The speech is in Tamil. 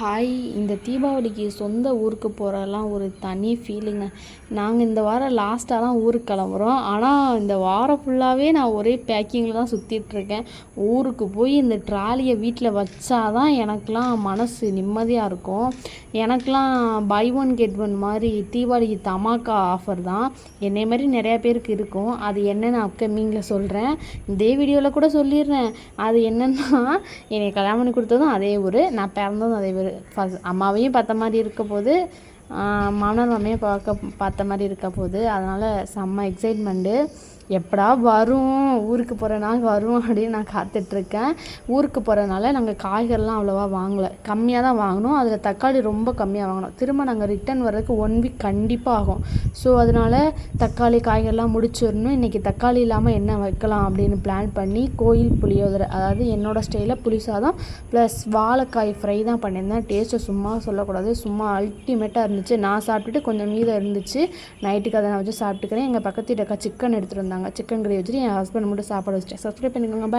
ஹாய் இந்த தீபாவளிக்கு சொந்த ஊருக்கு போகிறதெல்லாம் ஒரு தனி ஃபீலிங்க நாங்கள் இந்த வாரம் லாஸ்ட்டாக தான் ஊருக்கு கிளம்புறோம். ஆனால் இந்த வாரம் ஃபுல்லாகவே நான் ஒரே பேக்கிங்கில் தான் சுற்றிட்டுருக்கேன் ஊருக்கு போய் இந்த ட்ராலியை வீட்டில் வச்சா தான் எனக்கெலாம் மனசு நிம்மதியாக இருக்கும். எனக்கெலாம் பை ஒன் கெட் ஒன் மாதிரி தீபாவளிக்கு தமாக்கா ஆஃபர் தான். என்னை மாதிரி நிறையா பேருக்கு இருக்கும். அது என்னென்னு அப்கமிங்கில் சொல்கிறேன் இதே வீடியோவில் கூட சொல்லிடுறேன். அது என்னென்னா என்னை கல்யாணம் பண்ணி கொடுத்ததும் அதே ஊர் நான் பிறந்ததும் அதே ஊர். ஃபஸ்ட் அம்மாவையும் பார்த்த மாதிரி இருக்க போது மாமனார் மாமியும் பார்க்க பார்த்த மாதிரி இருக்க போது அதனால் செம்ம எக்ஸைட்மெண்ட்டு எப்படா வரும்? ஊருக்கு போகிற நாள் வரும் அப்படின்னு நான் காத்துட்ருக்கேன். ஊருக்கு போகிறனால நாங்கள் காய்கறிலாம் அவ்வளோவா வாங்கலை. கம்மியாக தான் வாங்கினோம் அதில் தக்காளி ரொம்ப கம்மியாக வாங்கினோம் திரும்ப நாங்கள் ரிட்டன் வர்றதுக்கு ஒன் வீக் கண்டிப்பாக ஆகும். ஸோ அதனால் தக்காளி காய்கறிலாம் முடிச்சிடணும். இன்றைக்கி தக்காளி இல்லாமல் என்ன வைக்கலாம் அப்படின்னு பிளான் பண்ணி கோயில் புளியோதரை அதாவது என்னோடய ஸ்டைலில் புளிசாதம் ப்ளஸ் வாழைக்காய் ஃப்ரை தான் பண்ணியிருந்தேன். டேஸ்ட்டை சும்மா சொல்லக்கூடாது. சும்மா அல்டிமேட்டாக இருந்துச்சு. நான் சாப்பிட்டுட்டு கொஞ்சம் மீதம் இருந்துச்சு. நைட்டுக்கு அதை நான் வச்சு சாப்பிட்டுக்கிறேன். எங்கள் பக்கத்து வீட்டுக்கா சிக்கன் எடுத்துகிட்டு வந்தாங்க. சிக்கன் கிரேவி வச்சுட்டு என் ஹஸ்பண்ட் மட்டும் சாப்பாடு வச்சுட்டேன் சப்ஸ்கிரைப் பண்ணிக்கோங்க. பாய்